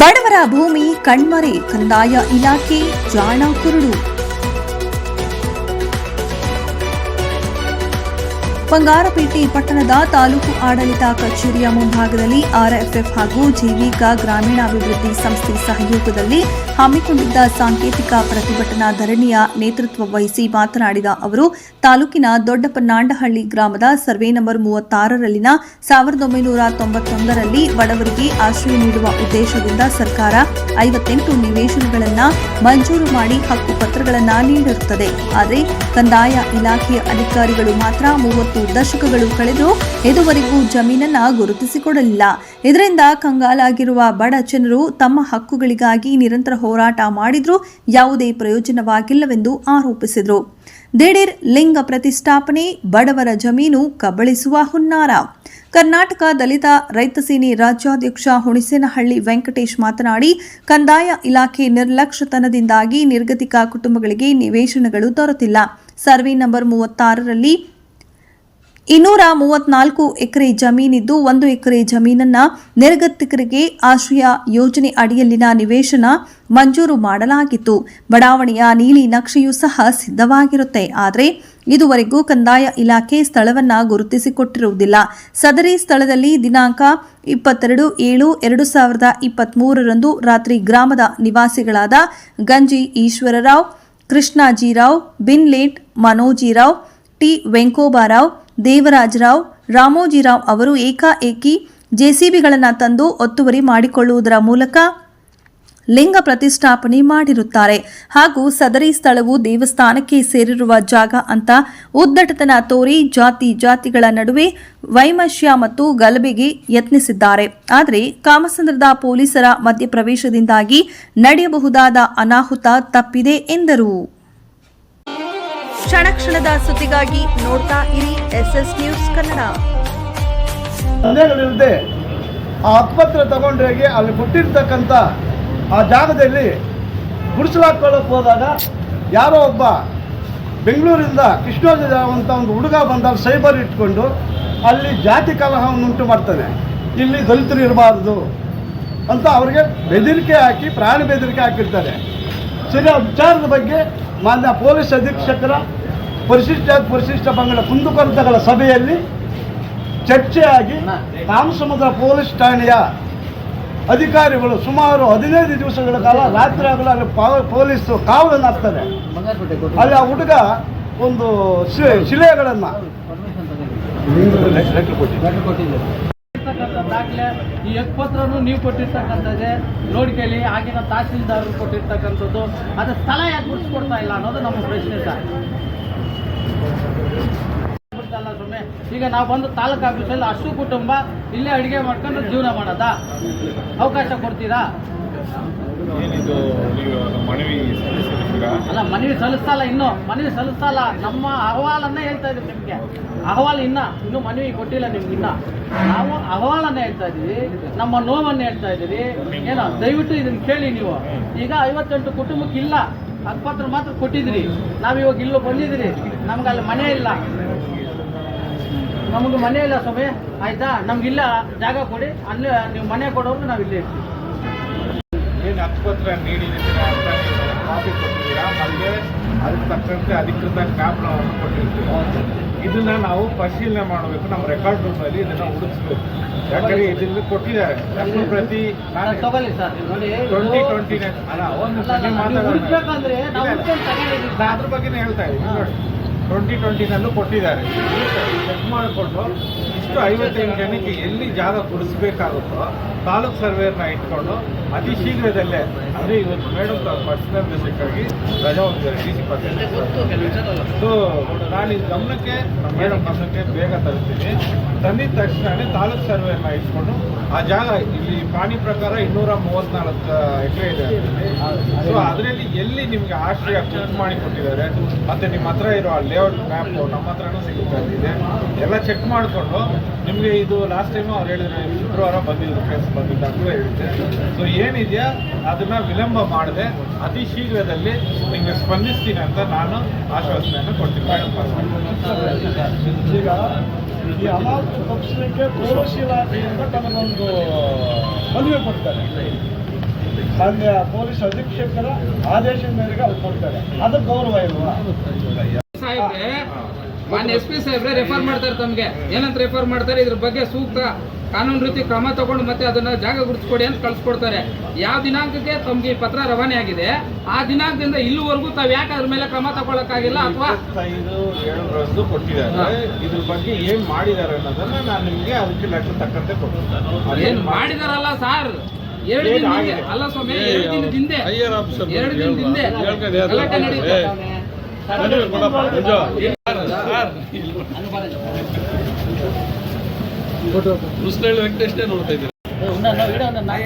ಬಡವರ ಭೂಮಿ ಕಣ್ಮರೆ ಕಂದಾಯ ಇಲಾಖೆ ಜಾಣ ಕುರುಡು. ಬಂಗಾರಪೇಟೆ ಪಟ್ಟಣದ ತಾಲೂಕು ಆಡಳಿತ ಕಚೇರಿಯ ಮುಂಭಾಗದಲ್ಲಿ ಆರ್ಎಫ್ಎಫ್ ಹಾಗೂ ಜೀವಿಕ ಗ್ರಾಮೀಣಾಭಿವೃದ್ಧಿ ಸಂಸ್ಥೆ ಸಹಯೋಗದಲ್ಲಿ ಹಮ್ಮಿಕೊಂಡಿದ್ದ ಸಾಂಕೇತಿಕ ಪ್ರತಿಭಟನಾ ಧರಣಿಯ ನೇತೃತ್ವ ವಹಿಸಿ ಮಾತನಾಡಿದ ಅವರು, ತಾಲೂಕಿನ ದೊಡ್ಡಪನ್ನಾಂಡಹಳ್ಳಿ ಗ್ರಾಮದ ಸರ್ವೆ ನಂಬರ್ ಮೂವತ್ತಾರರಲ್ಲಿನ ಸಾವಿರದ ಒಂಬೈನೂರ ತೊಂಬತ್ತೊಂದರಲ್ಲಿ ಬಡವರಿಗೆ ಆಶ್ರಯ ನೀಡುವ ಉದ್ದೇಶದಿಂದ ಸರ್ಕಾರ ಐವತ್ತೆಂಟು ನಿವೇಶನಗಳನ್ನು ಮಂಜೂರು ಮಾಡಿ ಹಕ್ಕು ಪತ್ರಗಳನ್ನು ನೀಡಿರುತ್ತದೆ. ಆದರೆ ಕಂದಾಯ ಇಲಾಖೆಯ ಅಧಿಕಾರಿಗಳು ಮಾತ್ರ ಮೂವತ್ತು ದಶಕಗಳು ಕಳೆದರೂ ಇದುವರೆಗೂ ಜಮೀನನ್ನ ಗುರುತಿಸಿಕೊಡಲಿಲ್ಲ. ಇದರಿಂದ ಕಂಗಾಲಾಗಿರುವ ಬಡ ಜನರು ತಮ್ಮ ಹಕ್ಕುಗಳಿಗಾಗಿ ನಿರಂತರ ಹೋರಾಟ ಮಾಡಿದ್ರೂ ಯಾವುದೇ ಪ್ರಯೋಜನವಾಗಿಲ್ಲವೆಂದು ಆರೋಪಿಸಿದರು. ದಿಢೀರ್ ಲಿಂಗ ಪ್ರತಿಷ್ಠಾಪನೆ, ಬಡವರ ಜಮೀನು ಕಬಳಿಸುವ ಹುನ್ನಾರ. ಕರ್ನಾಟಕ ದಲಿತ ರೈತ ಸೇನೆ ರಾಜ್ಯಾಧ್ಯಕ್ಷ ಹುಣಸೇನಹಳ್ಳಿ ವೆಂಕಟೇಶ್ ಮಾತನಾಡಿ, ಕಂದಾಯ ಇಲಾಖೆ ನಿರ್ಲಕ್ಷ್ಯತನದಿಂದಾಗಿ ನಿರ್ಗತಿಕ ಕುಟುಂಬಗಳಿಗೆ ನಿವೇಶನಗಳು ದೊರೆತಿಲ್ಲ. ಸರ್ವೆ ನಂಬರ್ ಮೂವತ್ತಾರರಲ್ಲಿ ಇನ್ನೂರ ಮೂವತ್ನಾಲ್ಕು ಎಕರೆ ಜಮೀನಿದ್ದು ಒಂದು ಎಕರೆ ಜಮೀನನ್ನ ನಿರ್ಗತಿಕರಿಗೆ ಆಶ್ರಯ ಯೋಜನೆ ಅಡಿಯಲ್ಲಿನ ನಿವೇಶನ ಮಂಜೂರು ಮಾಡಲಾಗಿತ್ತು. ಬಡಾವಣೆಯ ನೀಲಿ ನಕ್ಷೆಯೂ ಸಹ ಸಿದ್ಧವಾಗಿರುತ್ತೆ. ಆದರೆ ಇದುವರೆಗೂ ಕಂದಾಯ ಇಲಾಖೆ ಸ್ಥಳವನ್ನ ಗುರುತಿಸಿಕೊಟ್ಟಿರುವುದಿಲ್ಲ. ಸದರಿ ಸ್ಥಳದಲ್ಲಿ ದಿನಾಂಕ ಇಪ್ಪತ್ತೆರಡು ಏಳು ಎರಡು ಸಾವಿರದ ಇಪ್ಪತ್ಮೂರರಂದು ರಾತ್ರಿ ಗ್ರಾಮದ ನಿವಾಸಿಗಳಾದ ಗಂಜಿ ಈಶ್ವರರಾವ್, ಕೃಷ್ಣಾಜಿರಾವ್, ಬಿನ್ಲೇಟ್ ಮನೋಜಿರಾವ್, ಟಿ ವೆಂಕೋಬಾರಾವ್ ದೇವರಾಜರಾವ್, ರಾಮೋಜಿರಾವ್ ಅವರು ಏಕಾಏಕಿ ಜೆಸಿಬಿಗಳನ್ನು ತಂದು ಒತ್ತುವರಿ ಮಾಡಿಕೊಳ್ಳುವುದರ ಮೂಲಕ ಲಿಂಗ ಪ್ರತಿಷ್ಠಾಪನೆ ಮಾಡಿರುತ್ತಾರೆ. ಹಾಗೂ ಸದರಿ ಸ್ಥಳವು ದೇವಸ್ಥಾನಕ್ಕೆ ಸೇರಿರುವ ಜಾಗ ಅಂತ ಉದ್ದಟತನ ತೋರಿ ಜಾತಿ ಜಾತಿಗಳ ನಡುವೆ ವೈಮಶ್ಯ ಮತ್ತು ಗಲಭೆಗೆ ಯತ್ನಿಸಿದ್ದಾರೆ. ಆದರೆ ಕಾಮಸಂದ್ರದ ಪೊಲೀಸರ ಮಧ್ಯಪ್ರವೇಶದಿಂದಾಗಿ ನಡೆಯಬಹುದಾದ ಅನಾಹುತ ತಪ್ಪಿದೆ ಎಂದರು. ಕ್ಷಣ ಕ್ಷಣದ ಸುದ್ದಿಗಾಗಿ ನೋಡ್ತಾ ಇರಿ ಎಸ್ ನ್ಯೂಸ್ ಕನ್ನಡ. ಸಂದೇಹಗಳಿಲ್ಲದೆ ಆ ಆಸ್ಪತ್ರೆ ತಗೊಂಡೋಗಿ ಅಲ್ಲಿ ಕೊಟ್ಟಿರ್ತಕ್ಕಂಥ ಆ ಜಾಗದಲ್ಲಿ ಗುಡಿಸಲಾಕೊಳ್ಳೋಕೆ ಹೋದಾಗ ಯಾರೋ ಒಬ್ಬ ಬೆಂಗಳೂರಿಂದ ಕೃಷ್ಣೋಜ ಅಂತ ಒಂದು ಹುಡುಗ ಬಂದಾಗ ಸೈಬರ್ ಇಟ್ಕೊಂಡು ಅಲ್ಲಿ ಜಾತಿ ಕಲಹವನ್ನು ಉಂಟು ಮಾಡ್ತಾನೆ. ಇಲ್ಲಿ ದಲಿತರು ಇರಬಾರ್ದು ಅಂತ ಅವ್ರಿಗೆ ಬೆದರಿಕೆ ಹಾಕಿ, ಪ್ರಾಣ ಬೆದರಿಕೆ ಹಾಕಿರ್ತಾರೆ. ಸರಿ, ಆ ವಿಚಾರದ ಬಗ್ಗೆ ಮಾನ್ಯ ಪೊಲೀಸ್ ಅಧೀಕ್ಷಕರ ಪರಿಶಿಷ್ಟ ಪರಿಶಿಷ್ಟ ಪಂಗಡ ಕುಂದುಕೊರತೆಗಳ ಸಭೆಯಲ್ಲಿ ಚರ್ಚೆಯಾಗಿ ರಾಮಸಮುದ್ರ ಪೊಲೀಸ್ ಠಾಣೆಯ ಅಧಿಕಾರಿಗಳು ಸುಮಾರು ಹದಿನೈದು ದಿವಸಗಳ ಕಾಲ ರಾತ್ರಿ ಆಗಲು ಅಲ್ಲಿ ಪೊಲೀಸ್ ಕಾವಲನ್ನು ಹಾಕ್ತಾರೆ ಅಲ್ಲಿ ಆ ಹುಡುಗ ಒಂದು ಶಿಲೆಗಳನ್ನು ದಾಖಲೆ ಈ ಹಕ್ಕುಪತ್ರನು ನೀವು ಕೊಟ್ಟಿರ್ತಕ್ಕಂಥದ್ದೇ ನೋಡ್ಕೇಳಿ ಆಗಿನ ತಹಸೀಲ್ದಾರರು ಕೊಟ್ಟಿರ್ತಕ್ಕಂಥದ್ದು. ಅದು ಸ್ಥಳ ಯಾಕೆ ಗುರುತಿಸ್ಕೊಡ್ತಾ ಇಲ್ಲ ಅನ್ನೋದು ನಮ್ಮ ಪ್ರಶ್ನೆ ಸರ್. ಬಿಡ್ತಲ್ಲ ಸುಮ್ಮನೆ ಈಗ ನಾವು ಬಂದು ತಾಲೂಕು ಆಫೀಸಲ್ಲಿ ಅಷ್ಟು ಕುಟುಂಬ ಇಲ್ಲೇ ಅಡುಗೆ ಮಾಡ್ಕೊಂಡು ಜೀವನ ಮಾಡೋದಾ? ಅವಕಾಶ ಕೊಡ್ತೀರಾ? ಏನಿದು ನೀವು ಮನವಿ ಸಲ್ಲಿಸಿದ್ದೀರಾ? ಅಲ್ಲ ಮನವಿ ಸಲ್ಲಿಸ್ತಲ್ಲ ಇನ್ನು. ಮನವಿ ಸಲ್ಲಿಸ್ತಲ್ಲ. ನಮ್ಮ ಅಹವಾಲನ್ನ ಹೇಳ್ತಾ ಇದ್ದೀವಿ ನಿಮಗೆ. ಅಹವಾಲು ಇನ್ನ. ಇನ್ನು ಮನವಿ ಕೊಟ್ಟಿಲ್ಲ ನಿಮ್ಗೆ ಇನ್ನ ನಾವು ಅಹವಾಲನ್ನ ಹೇಳ್ತಾ ಇದೀವಿ ನಮ್ಮ ನೋವನ್ನ ಹೇಳ್ತಾ ಇದೀವಿ ಏನೋ ದಯವಿಟ್ಟು ಇದನ್ನ ಕೇಳಿ ನೀವು. ಈಗ ಐವತ್ತೆಂಟು ಕುಟುಂಬಕ್ಕೆ ಇಲ್ಲ ಮಾತ್ರ ಕೊಟ್ಟಿದ್ರಿ ನಾವು ಇವಾಗ ಇಲ್ಲೂ ಬಂದಿದ್ರಿ ನಮ್ಗೆ ಅಲ್ಲಿ ಮನೆ ಇಲ್ಲ. ನಮಗೆ ಮನೆ ಇಲ್ಲ ಸ್ವಾಮಿ. ಆಯ್ತಾ? ನಮ್ಗಿಲ್ಲ ಜಾಗ ಕೊಡಿ. ಅಲ್ಲಿ ನೀವು ಮನೆ ಕೊಡೋರು ನಾವು ಇಲ್ಲೇ ಇರ್ತೀವಿ. ಏನು ಹಕ್ಕುಪತ್ರ ನೀಡಿದ್ದೀರಾ ಕಾಪಿ ಕೊಟ್ಟಿದ್ದೀರಾ? ಮತ್ತೆ ಅದಕ್ಕೆ ತಕ್ಕಂತೆ ಅಧಿಕೃತ ಜ್ಞಾಪನವನ್ನು ಕೊಟ್ಟಿರ್ತೀರಾ? ಇದನ್ನ ನಾವು ಪರಿಶೀಲನೆ ಮಾಡಬೇಕು ನಮ್ಮ ರೆಕಾರ್ಡ್ ರೂಮ್ ಅಲ್ಲಿ ಇದನ್ನ ಹುಡುಕ್ಸ್ಬೇಕು. ಯಾಕಂದ್ರೆ ಇದನ್ನ ಕೊಟ್ಟಿದ್ದಾರೆ. ನಕಲು ಪ್ರತಿ ಟ್ವೆಂಟಿ ಟ್ವೆಂಟಿ ಅಲ್ಲ ಒಂದು ಮಾತಾಡೋಣ. ಅದ್ರ ಬಗ್ಗೆನೇ ಹೇಳ್ತಾ ಇದ್ದೀನಿ ನೋಡಿ. ಟ್ವೆಂಟಿ ಟ್ವೆಂಟಿನಲ್ಲೂ ಕೊಟ್ಟಿದ್ದಾರೆ. ಚೆಕ್ ಮಾಡಿಕೊಂಡು ಇಷ್ಟು ಐವತ್ತೈದು ಜನಕ್ಕೆ ಎಲ್ಲಿ ಜಾಗ ಕೊಡಿಸ್ಬೇಕಾಗುತ್ತೋ ತಾಲೂಕು ಸರ್ವೇರ್ನ ಇಟ್ಕೊಂಡು ಅತಿ ಶೀಘ್ರದಲ್ಲೇ ಅಂದರೆ ಇವತ್ತು ಮೇಡಮ್ ಪರ್ಸನಲ್ ವಿಷಯಕ್ಕಾಗಿ ರಜಾ ಹೋಗಿದ್ದಾರೆ ಡಿ ಸಿ ಪರ್ಸೆಂಟ್ ಸೊ ನಾನು ಗಮನಕ್ಕೆ ಮೇಡಮ್ ಗಮನಕ್ಕೆ ಬೇಗ ತರಿಸ್ತೀನಿ ತಂದಿದ ತಕ್ಷಣ ತಾಲೂಕು ಸರ್ವೇನ ಇಟ್ಕೊಂಡು ಆ ಜಾಗ ಇಲ್ಲಿ ಪ್ರಾಣಿ ಪ್ರಕಾರ ಇನ್ನೂರ ಮೂವತ್ನಾಲ್ಕು ಎಕರೆ ಇದೆ ಸೊ ಅದರಲ್ಲಿ ಎಲ್ಲಿ ನಿಮಗೆ ಆಶ್ರಯ ಮಾಡಿ ಕೊಟ್ಟಿದ್ದಾರೆ, ಮತ್ತೆ ನಿಮ್ಮ ಹತ್ರ ಇರೋ ಆ ಲೇಔಟ್ ಮ್ಯಾಪ್ ನಮ್ಮ ಹತ್ರನೂ ಸಿಗುತ್ತೆ ಇದೆ. ಎಲ್ಲ ಚೆಕ್ ಮಾಡಿಕೊಂಡು ನಿಮಗೆ ಇದು ಲಾಸ್ಟ್ ಟೈಮು ಅವ್ರು ಹೇಳಿದ್ರೆ ಶುಕ್ರವಾರ ಬಂದಿದ್ದು ಫ್ರೆಂಡ್ಸ್ ಬಂದಿದ್ದ ಅಂತ ಹೇಳಿದ್ದೆ. ಸೊ ಏನಿದೆಯಾ, ಅದನ್ನು ವಿಳಂಬ ಮಾಡದೆ, ಅತಿ ಶೀಘ್ರದಲ್ಲಿ ನಿಮಗೆ ಸ್ಪಂದಿಸ್ತೀನಿ ಅಂತ ನಾನು ಆಶ್ವಾಸನೆಯನ್ನು ಕೊಡ್ತೀನಿ. ಈಗ ಈ ಮನವಿ ಕೊಡ್ತಾರೆ. ಮಾನ್ಯ ಪೊಲೀಸ್ ಅಧೀಕ್ಷಕರ ಆದೇಶದ ಮೇರೆಗೆ ಅವ್ರು ಕೊಡ್ತಾರೆ. ಅದು ಗೌರವ ಇಲ್ವಾ? ಸಾಹೇಬ್ರೆ ಮಾನ್ಯ ಎಸ್ ಪಿ ಸಾಹೇಬ್ರೆ ರೆಫರ್ ಮಾಡ್ತಾರೆ ತಮ್ಗೆ. ಏನಂತ ರೆಫರ್ ಮಾಡ್ತಾರೆ? ಇದ್ರ ಬಗ್ಗೆ ಸೂಕ್ತ ಕಾನೂನು ರೀತಿ ಕ್ರಮ ತಗೊಂಡು ಮತ್ತೆ ಅದನ್ನ ಜಾಗ ಗುರುತಿಸ್ಕೊಡಿ ಅಂತ ಕಳ್ಸಿಕೊಡ್ತಾರೆ. ಯಾವ ದಿನಾಂಕಕ್ಕೆ? ತಮ್ಗೆ ಈ ಪತ್ರ ರವಾನೆ ಆಗಿದೆ. ಆ ದಿನಾಂಕದಿಂದ ಇಲ್ಲಿವರೆಗೂ ತಾವ್ ಯಾಕೆ ಅದ್ರ ಮೇಲೆ ಕ್ರಮ ತಗೊಳಕ್ಕಾಗಿಲ್ಲ ಅಥವಾ ಇಪ್ಪತ್ತೈದು ಏಳರಂದು ಕೊಟ್ಟಿದ್ದಾರೆ. ಇದ್ರ ಬಗ್ಗೆ ಏನ್ ಮಾಡಿದ್ದಾರೆ ಅನ್ನೋದನ್ನ ನಾನು ನಿಮ್ಗೆ ಅದಕ್ಕೆ ಲೆಕ್ಕ ತಕ್ಕಂತೆ ಕೊಡ್ತೀನಿ. ಏನ್ ಮಾಡಿದಾರಲ್ಲ ಸಾರ್? ಎರಡು ದಿನ ಅಲ್ಲ ಸ್ವಾಮಿ ಎರಡು ದಿನದ ಹಿಂದೆ. ಎರಡು ದಿನದ ಹಿಂದೆ. ಗಲಾಟೆ ನಡೀತು ಉನ್ನ- ಉನ್ನ ನೋಡ್ತಾ ನಾ-